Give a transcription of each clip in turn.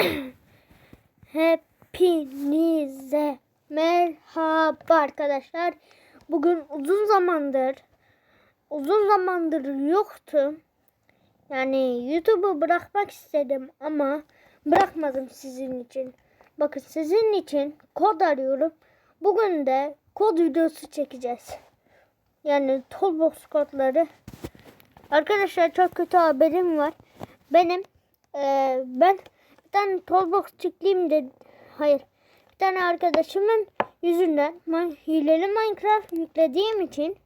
Hepinize merhaba arkadaşlar. Bugün uzun zamandır uzun zamandır yoktum. Yani YouTube'u bırakmak istedim ama bırakmadım sizin için. Bakın sizin için kod arıyorum. Bugün de kod videosu çekeceğiz. Yani Toolbox kodları. Arkadaşlar çok kötü haberim var. Benim eee, ben tane Toolbox yükleyeyim de hayır bir tane arkadaşımın yüzünden hileli Minecraft yüklediğim için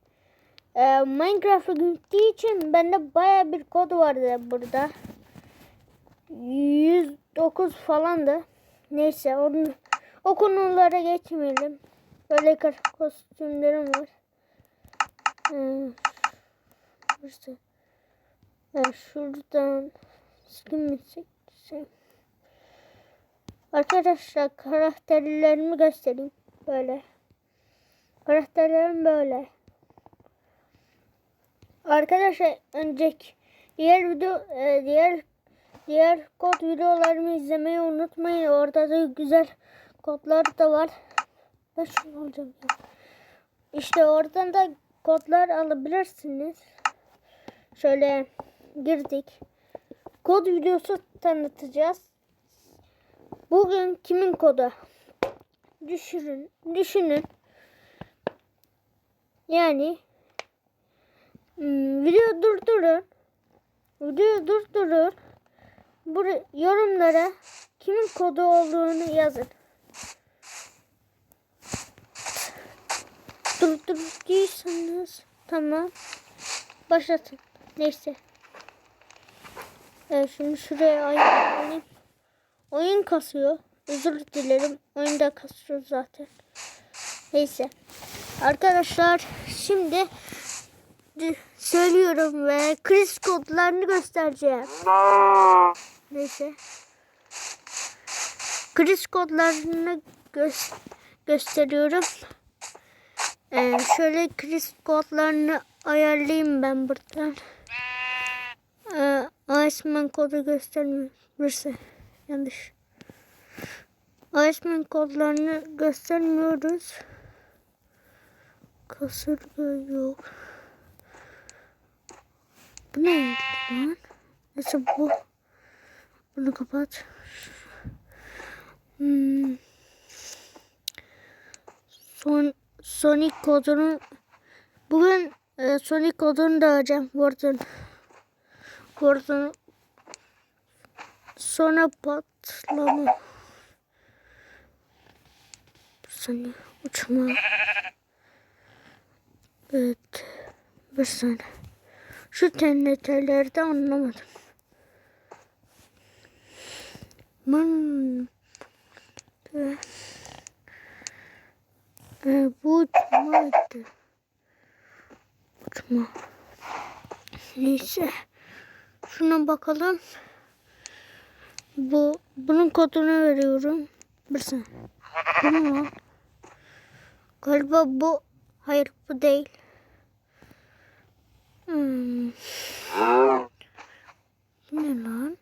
eee Minecraft'ı yüklediği için bende baya bir kod vardı burada. 109 falandı. Neyse onu, o konulara geçmeyelim. Böyle kostümlerim var. Ee, işte. Yani şuradan skin mi çeksem? Arkadaşlar karakterlerimi göstereyim. Böyle. Karakterlerim böyle. Arkadaşlar önceki diğer video e, diğer diğer kod videolarımı izlemeyi unutmayın. Orada da güzel kodlar da var. Ben şunu alacağım. İşte oradan da kodlar alabilirsiniz. Şöyle girdik. Kod videosu tanıtacağız. Bugün kimin kodu? Düşünün, düşünün. Yani hmm, video durdurun. Video durdurun. Buraya yorumlara kimin kodu olduğunu yazın. Durdurduysanız tamam. Başlatın. Neyse. Evet şimdi şuraya ayarlayayım. Oyun kasıyor. Özür dilerim. Oyunda kasıyor zaten. Neyse. Arkadaşlar şimdi söylüyorum ve kriz kodlarını göstereceğim. Neyse. Kriz kodlarını gö- gösteriyorum. Ee, şöyle kriz kodlarını ayarlayayım ben buradan. Ee, Iceman kodu göstermiyor. Burası yanlış. Iceman kodlarını göstermiyoruz. Kasırga yok. Bu neydi lan? Neyse bu. Bunu kapat. Hmm. Son Sonic kodunu bugün e, Sonic kodunu da alacağım. Warden. Warden sonra patlama. Bir saniye uçma. Evet. Bir saniye. Şu TNT'lerde anlamadım. Man. E, bu uçmaydı. Uçma. Neyse. Şuna bakalım. Bu bunun kodunu veriyorum. Saniye. Bu mu? Galiba bu. Hayır bu değil. Hmm. Bu ne lan?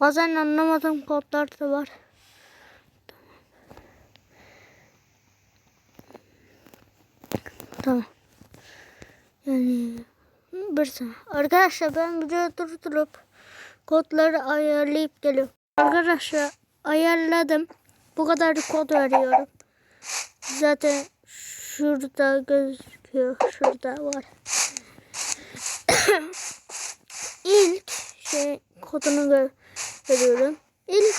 Bazen anlamadığım kodlar da var. Tamam. Yani bir saniye. Arkadaşlar ben videoyu durdurup kodları ayarlayıp geliyorum. Arkadaşlar ayarladım. Bu kadar kod veriyorum. Zaten şurada gözüküyor. Şurada var. İlk şey kodunu veriyorum. İlk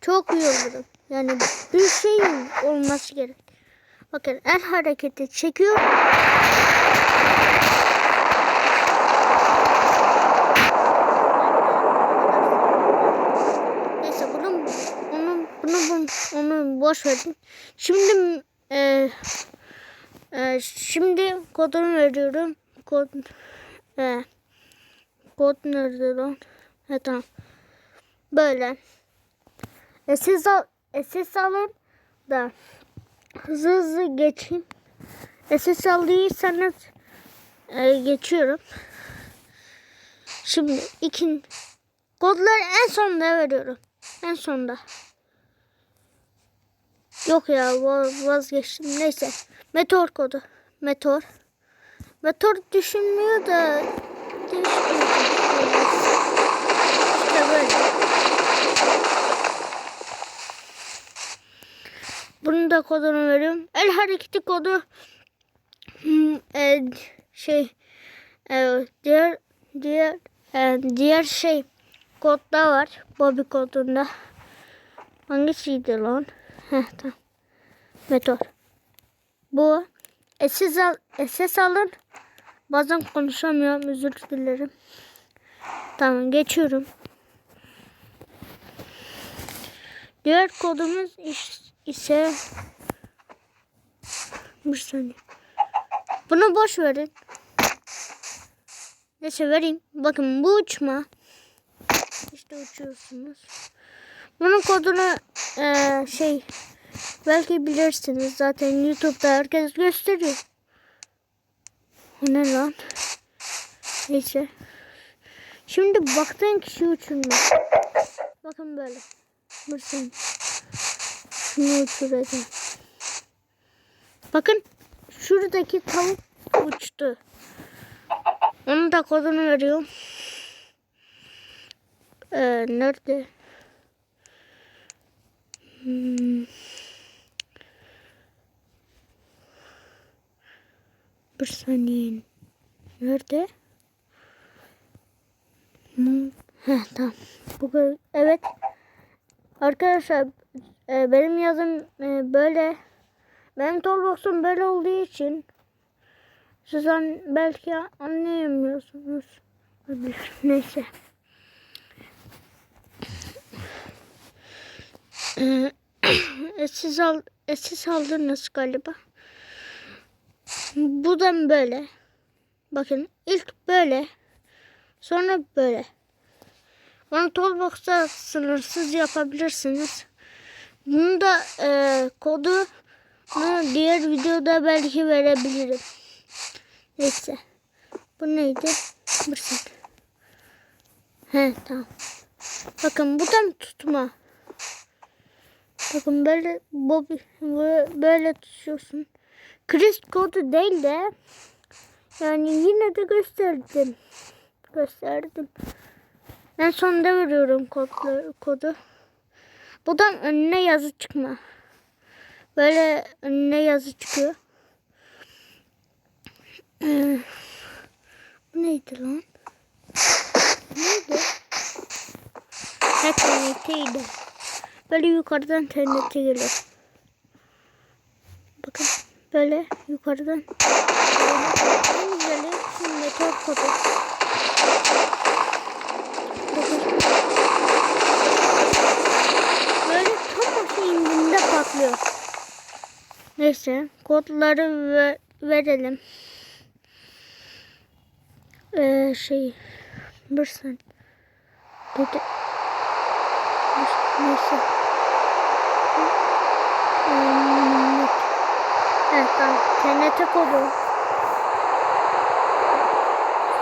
çok olurum. Yani bir şey olması gerek. Bakın el hareketi çekiyor. Neyse bunun onun bunu bunu onu boş verin. Şimdi e, e, şimdi kodunu veriyorum. Kod e, kod nerede lan? Ha tamam. Böyle. E, siz al, e, siz alın da hızlı hızlı geçeyim. E, siz aldıysanız e, geçiyorum. Şimdi ikin kodları en sonunda veriyorum. En sonda. Yok ya va- vazgeçtim. Neyse. Meteor kodu. Meteor. Meteor düşünmüyor da değişmiyor. İşte böyle. Bunun da kodunu veriyorum. El hareketi kodu hmm, e, şey e, diğer diğer e, diğer şey kodda var. Bobby kodunda. Hangisiydi lan? Heh tamam. Meteor. Bu SS, al, SS alın. Bazen konuşamıyorum. Özür dilerim. Tamam geçiyorum. Diğer kodumuz iş, ise bir saniye. Bunu boş verin. Neyse vereyim. Bakın bu uçma. İşte uçuyorsunuz. Bunun kodunu eee, şey belki bilirsiniz. Zaten YouTube'da herkes gösteriyor. O ne lan? Neyse. Şimdi baktığın kişi uçurmuş. Bakın böyle. Bakın. Şunu uçuracağım. Bakın. Şuradaki tavuk uçtu. Onun da kodunu veriyorum. Ee, nerede? Hmm. Bir saniye. Nerede? Hmm. Heh, tamam. Bu evet. Arkadaşlar e, benim yazım e, böyle. Benim toolbox'um böyle olduğu için siz an, belki anlayamıyorsunuz. Neyse. siz al, siz aldınız galiba. Bu da böyle. Bakın ilk böyle. Sonra böyle. Onu Toolbox'ta sınırsız yapabilirsiniz. Bunu da e, kodu diğer videoda belki verebilirim. Neyse. Bu neydi? Saniye. He tamam. Bakın bu tam tutma. Bakın böyle Bobby böyle, tutuyorsun. Chris kodu değil de yani yine de gösterdim. Gösterdim. En sonunda veriyorum kodları, kodu. Buradan önüne yazı çıkma. Böyle önüne yazı çıkıyor. Bu neydi lan? Neydi? Ha TNT'ydi. Böyle yukarıdan TNT geliyor. Bakın böyle yukarıdan. En güzeli şimdi meteor. Bakın. Böyle tam indiğinde patlıyor. Neyse kodları ve verelim. Ee, şey bir dedi neyse. Evet tamam. TNT kodu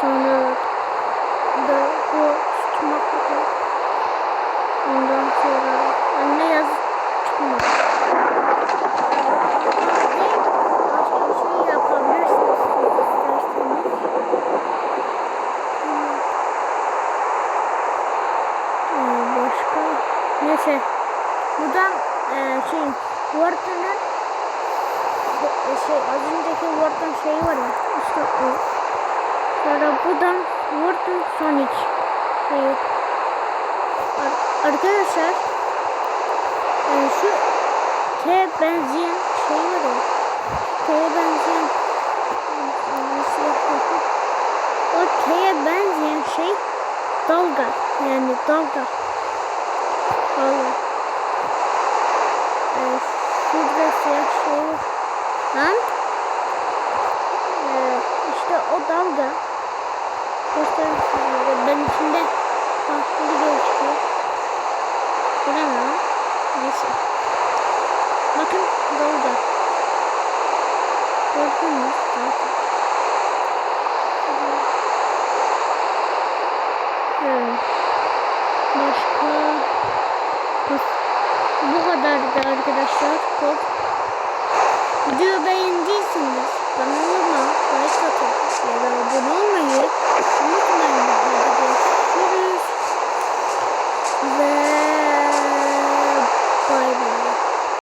sonra da bu tutma kodu ondan sonra anne yaz çıkma başka bir şey yapabilirsiniz isterseniz Ee, başka neyse buradan e, şey Wharton'ın e, şey az önceki Wharton şeyi var ya işte o. Sonra buradan Wharton Sonic şeyi. Ar- arkadaşlar e, şu T benzeyen şey var ya T'ye benzeyen o T'ye benzeyen şey dalga yani dalga. Ee, şurada siyah şey lan ee, işte o dalga. Göstereyim sizlere ben içinde farklı gözüküyor bu ne lan? Neyse. Bakın dalga. Gördün mü? Zaten. Evet. Başka kadardı arkadaşlar. Top. Videoyu beğendiyseniz kanalıma like atıp ya da abone olmayı unutmayın. Görüşürüz. Ve